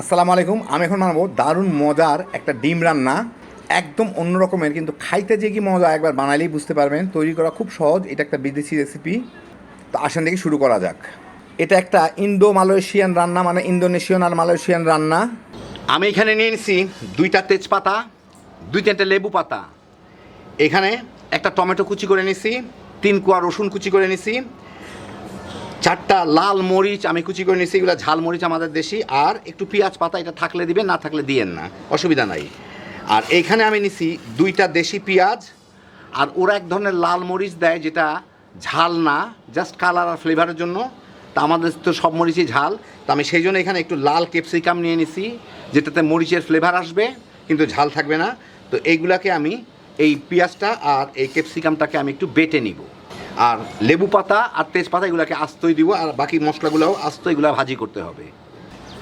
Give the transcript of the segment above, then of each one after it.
আসসালামু আলাইকুম, আমি এখন বানাবো দারুণ মজার একটা ডিম রান্না। একদম অন্য রকমের, কিন্তু খাইতে যে কি মজা, একবার বানালেই বুঝতে পারবেন। তৈরি করা খুব সহজ, এটা একটা বিদেশি রেসিপি তো আসেন থেকে শুরু করা যাক। এটা একটা ইন্দো মালয়েশিয়ান রান্না মানে ইন্দোনেশিয়ান আর মালয়েশিয়ান রান্না। আমি এখানে নিয়ে নিছি দুইটা তেজপাতা, দুই তিনটে লেবু পাতা। এখানে একটা টমেটো কুচি করে নিছি, তিন কোয়া রসুন কুচি করে নিছি চারটা লাল মরিচ আমি কুচি করে নিয়েছি, এগুলো ঝাল মরিচ আমাদের দেশি, আর একটু পেঁয়াজ পাতা এটা থাকলে দিবেন, না থাকলে দিয়েন না, অসুবিধা নাই। আর এইখানে আমি নিছি দুইটা দেশি পেঁয়াজ, আর ওরা এক ধরনের লাল মরিচ দেয় যেটা ঝাল না জাস্ট কালার আর ফ্লেভারের জন্য, তা আমাদের তো সব মরিচই ঝাল, তা আমি সেই জন্য এখানে একটু লাল ক্যাপসিকাম নিয়ে নিছি, যেটাতে মরিচের ফ্লেভার আসবে, কিন্তু ঝাল থাকবে না। তো এইগুলাকে আমি এই পেঁয়াজটা আর এই ক্যাপসিকামটাকে আমি একটু বেটে নিব। আর লেবু পাতা আর তেজপাতা এগুলোকে আস্তই দিব, আর বাকি মশলাগুলোও আস্ত এগুলো ভাজি করতে হবে।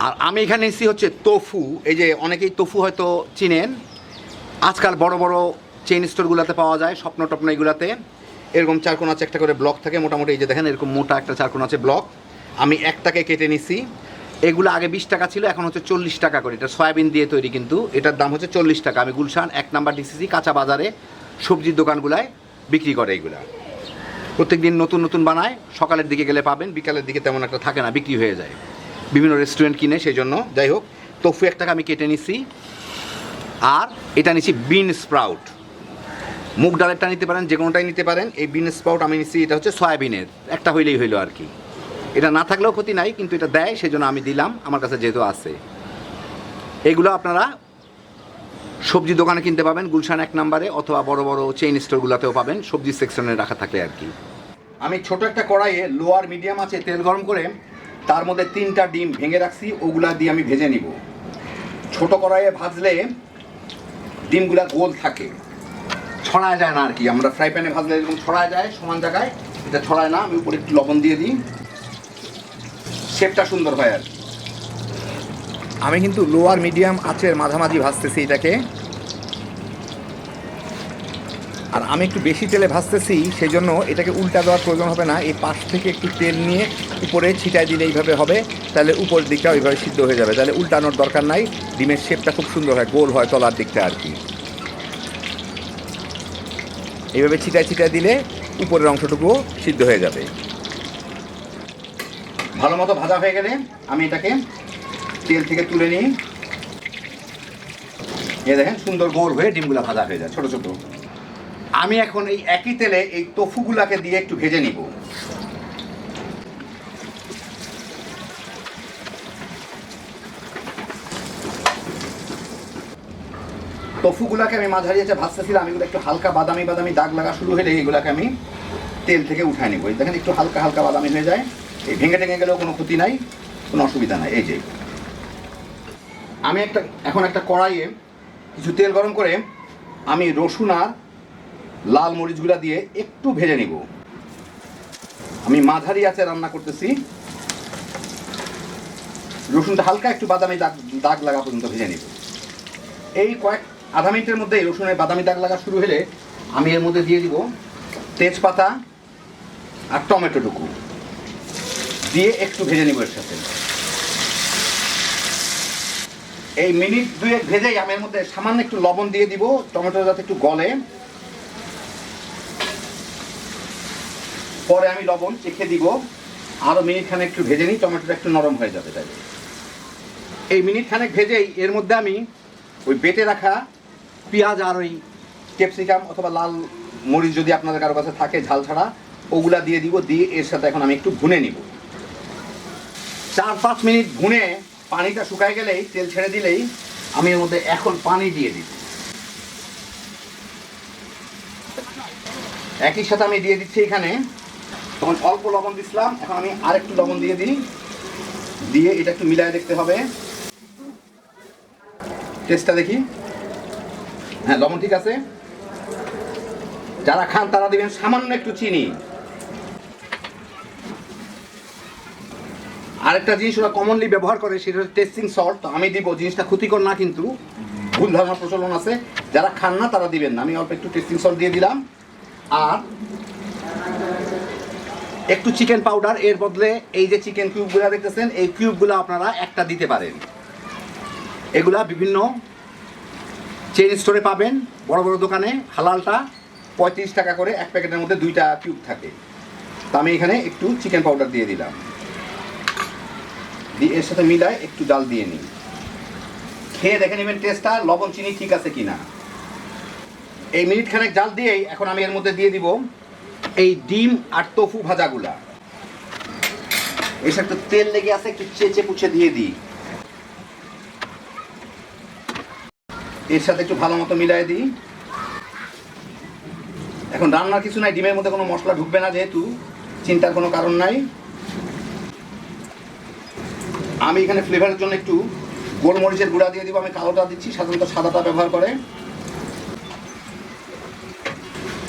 আর আমি এখানে এসেছি হচ্ছে তোফু এই যে অনেকেই তোফু হয়তো চিনেন। আজকাল বড় বড় চেইন স্টোরগুলোতে পাওয়া যায়, স্বপ্ন টপ্ন এগুলাতে। এরকম চারকোনা আছে একটা করে ব্লক থাকে, মোটামুটি এই যে দেখেন এরকম মোটা একটা চারকোনা আছে ব্লক আমি একটাকে কেটে নিছি। এগুলো আগে বিশ টাকা ছিল, এখন হচ্ছে চল্লিশ টাকা করে। এটা সয়াবিন দিয়ে তৈরি কিন্তু। এটার দাম হচ্ছে চল্লিশ টাকা। আমি গুলশান এক নাম্বার ডিসিসি কাঁচা বাজারে সবজির দোকানগুলায় বিক্রি করে এগুলা। প্রত্যেক দিন নতুন নতুন বানায়, সকালের দিকে গেলে পাবেন, বিকালের দিকে তেমন একটা থাকে না, বিক্রি হয়ে যায়। বিভিন্ন রেস্টুরেন্ট কিনে সেই জন্য যাই হোক তোফু একটাকে আমি কেটে নিছি। আর এটা নিচ্ছি বিন স্প্রাউট মুগ ডালেরটা নিতে পারেন, যে কোনোটাই নিতে পারেন, এই বিন স্প্রাউট আমি নিচ্ছি এটা হচ্ছে সয়াবিনের, একটা হইলেই হইল আর কি। এটা না থাকলেও ক্ষতি নাই, কিন্তু এটা দেয় সেই জন্য আমি দিলাম, আমার কাছে যেহেতু আছে। এগুলো আপনারা সবজি দোকানে কিনতে পাবেন, গুলশান এক নাম্বারে অথবা বড় বড় চেইন স্টোরগুলোতেও পাবেন, সবজি সেকশনে রাখা থাকে আর কি আমি ছোট একটা কড়াইয়ে লোয়ার মিডিয়াম আছে, তেল গরম করে তার মধ্যে তিনটা ডিম ভেঙে রাখছি, ওগুলা দিয়ে আমি ভেজে নিব। ছোট কড়াইয়ে ভাজলে ডিমগুলা গোল থাকে। ছড়ায় যায় না আর কি আমরা ফ্রাই প্যানে ভাজলে এরকম ছড়ায় যায়, সমান জায়গায়। এটা ছড়ায় না, আমি উপরে একটু লবণ দিয়ে দিই। শেপটা সুন্দর হয় আর কি। আমি কিন্তু লোয়ার মিডিয়াম আঁচের মাঝামাঝি ভাজতেছি এটাকে। আর আমি একটু বেশি তেলে ভাজতেছি সেই জন্য এটাকে উল্টা দেওয়ার প্রয়োজন হবে না। এই পাশ থেকে একটু তেল নিয়ে উপরে ছিটায় দিলে এইভাবে হবে, তাহলে উপর দিকটা ওইভাবে সিদ্ধ হয়ে যাবে। তাহলে উল্টানোর দরকার নাই, ডিমের শেপটা খুব সুন্দর হয়, গোল হয় তলার দিকটা আর কি। এইভাবে ছিটায় ছিটায় দিলে উপরের অংশটুকুও সিদ্ধ হয়ে যাবে। ভালো মতো ভাজা হয়ে গেলে আমি এটাকে তেল থেকে তুলে নিই। এ দেখেন সুন্দর গোল হয়ে ডিমগুলো ভাজা হয়ে যায়, ছোট ছোট। আমি এখন এই একই তেলে এই তফুগুলাকে দিয়ে একটু ভেজে নিব। তফুগুলাকে আমি মাঝারি আছে ভাজতেছিলাম এগুলো একটু হালকা বাদামি বাদামি দাগ লাগা শুরু হলে এগুলাকে আমি তেল থেকে উঠায় নিব। দেখেন একটু হালকা হালকা বাদামি হয়ে যায়। এই ভেঙে টেঙে গেলেও কোনো ক্ষতি নাই, কোনো অসুবিধা নাই। এই যে আমি একটা, এখন একটা কড়াইয়ে কিছু তেল গরম করে আমি রসুন আর লাল মরিচগুলা দিয়ে একটু ভেজে নিব। আমি মাঝারি আছে রান্না করতেছি। রসুনটা হালকা একটু বাদামি দাগ দাগ লাগা পর্যন্ত ভেজে নিব। এই কয়েক আধা মিনিটের মধ্যে রসুনের বাদামি দাগ লাগা শুরু হলে আমি এর মধ্যে দিয়ে দিব তেজপাতা আর টমেটোটুকু দিয়ে একটু ভেজে নিব এর সাথে। এই মিনিট দুয়েক ভেজেই আমি এর মধ্যে সামান্য একটু লবণ দিয়ে দিব, টমেটো যাতে একটু গলে। পরে আমি লবণ চেখে দিব। আরও মিনিট খানেক একটু ভেজে নিই, টমেটোটা একটু নরম হয়ে যাবে তাই। এই মিনিট খানেক ভেজেই এর মধ্যে আমি ওই বেটে রাখা পেঁয়াজ আর ওই ক্যাপসিকাম অথবা লাল মরিচ যদি আপনাদের কারও কাছে থাকে ঝাল ছাড়া, ওগুলা দিয়ে দিব, দিয়ে এর সাথে এখন আমি একটু ভুনে নিব। চার পাঁচ মিনিট ভুনে পানিটা শুকায় গেলেই, তেল ছেড়ে দিলেই আমি এর মধ্যে এখন পানি দিয়ে দিই। একই সাথে আমি দিয়ে দিচ্ছি এখানে তখন অল্প লবণ দিছিলাম, এখন আমি আরেকটু লবণ দিয়ে দিই। দিয়ে এটা একটু মিলায় দেখতে হবে। টেস্টটা দেখি। হ্যাঁ লবণ ঠিক আছে। যারা খান তারা দিবেন সামান্য একটু চিনি। আরেকটা জিনিস ওরা কমনলি ব্যবহার করে, সেটা হচ্ছে টেস্টিং সল্ট আমি দিব, জিনিসটা ক্ষতিকর না কিন্তু ভুল ধারণা প্রচলন আছে। যারা খান না, তারা দিবেন না। আমি অল্প একটু টেস্টিং সল্ট দিয়ে দিলাম। আর একটু চিকেন পাউডার এর বদলে এই যে চিকেন কিউবগুলো দেখতেছেন, এই কিউবগুলো আপনারা একটা দিতে পারেন। এগুলা বিভিন্ন চেন স্টোরে পাবেন, বড় বড় দোকানে। হালালটা পঁয়ত্রিশ টাকা করে, এক প্যাকেটের মধ্যে দুইটা কিউব থাকে। তা আমি এখানে একটু চিকেন পাউডার দিয়ে দিলাম। দিয়ে এর সাথে মিলায় একটু ডাল দিয়ে নিই। খেয়ে দেখে নেবেন টেস্টটা লবণ, চিনি ঠিক আছে কি না এই মিনিট খানেক জাল দিয়েই এখন আমি এর মধ্যে দিয়ে দিব এই ডিম আর তোফু ভাজাগুলা। এর সাথে একটু তেল লেগে আছে, একটু চেচে পুছে দিয়ে দিই। এর সাথে একটু ভালো মতো মিলাই দিই। এখন রান্নার কিছু নাই, ডিমের মধ্যে কোনো মশলা ঢুকবে না যেহেতু, চিন্তার কোনো কারণ নাই। আমি এখানে ফ্লেভারের জন্য একটু গোলমরিচের গুঁড়া দিয়ে দিব, আমি কালোটা দিচ্ছি, সাধারণত সাদাটা ব্যবহার করে।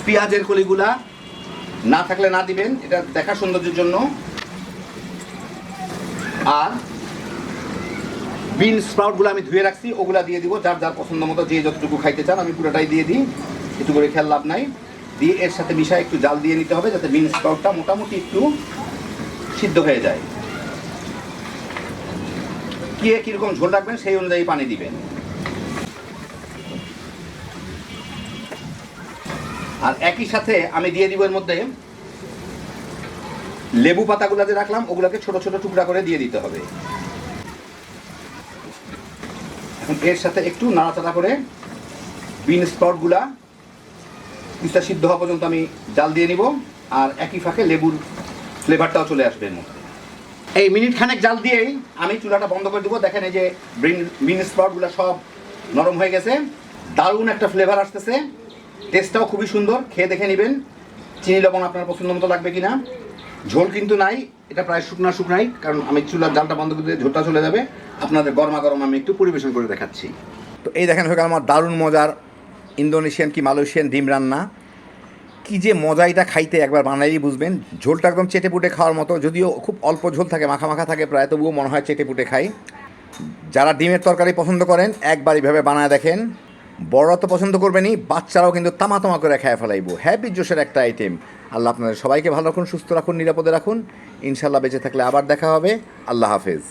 পেঁয়াজের কলিগুলা না থাকলে না দিবেন, এটা দেখা সৌন্দর্যের জন্য। আর বিন স্প্রাউটগুলো আমি ধুয়ে রাখছি, ওগুলা দিয়ে দিব, যার যার পছন্দ মতো যে যতটুকু খাইতে চান, আমি পুরোটাই দিয়ে দিই, একটু করে খেয়াল লাভ নাই। দিয়ে এর সাথে মিশায় একটু জাল দিয়ে নিতে হবে, যাতে বিন স্প্রাউটটা মোটামুটি একটু সিদ্ধ হয়ে যায়। কে কীরকম ঝোল রাখবেন, সেই অনুযায়ী পানি দিবেন। আর একই সাথে আমি দিয়ে দিব এর মধ্যে লেবু পাতাগুলো যে রাখলাম, ওগুলোকে ছোট ছোট টুকরা করে দিয়ে দিতে হবে। এখন এর সাথে একটু নাড়াচাড়া করে বিন স্পটগুলা কিছুটা সিদ্ধ হওয়া পর্যন্ত আমি জাল দিয়ে নিব, আর একই ফাঁকে লেবুর ফ্লেভারটাও চলে আসবে এর মধ্যে। এই মিনিট খানেক জাল দিয়েই আমি চুলাটা বন্ধ করে দেবো। দেখেন এই যে বিন বিন স্পটগুলো সব নরম হয়ে গেছে। দারুণ একটা ফ্লেভার আসতেছে। টেস্টটাও খুবই সুন্দর। খেয়ে দেখে নেবেন। চিনি, লবণ আপনার পছন্দ মতো লাগবে কিনা। ঝোল কিন্তু নাই। এটা প্রায় শুকনা, শুকনাই। কারণ আমি চুলার জালটা বন্ধ করে দিয়ে ঝোলটা চলে যাবে। আপনাদের গরমা গরম আমি একটু পরিবেশন করে দেখাচ্ছি। তো এই দেখেন হয়ে গেল আমার দারুণ মজার ইন্দোনেশিয়ান কি মালয়েশিয়ান ডিম রান্না। কি যে মজা এটা খাইতে একবার বানাইলেই বুঝবেন? ঝোলটা একদম চেটে পুটে খাওয়ার মতো, যদিও খুব অল্প ঝোল থাকে, মাখা মাখা থাকে প্রায়, তবুও মনে হয় চেটে পুটে খাই। যারা ডিমের তরকারি পছন্দ করেন, একবার এইভাবে বানায় দেখেন। বড়রা তো পছন্দ করবেনই, বাচ্চারাও কিন্তু তামা তামা করে খেয়ে ফেলাইবো। হ্যাপি জোশের একটা আইটেম আল্লাহ আপনাদের সবাইকে ভালো রাখুন, সুস্থ রাখুন, নিরাপদে রাখুন। ইনশাল্লাহ বেঁচে থাকলে আবার দেখা হবে। আল্লাহ হাফেজ।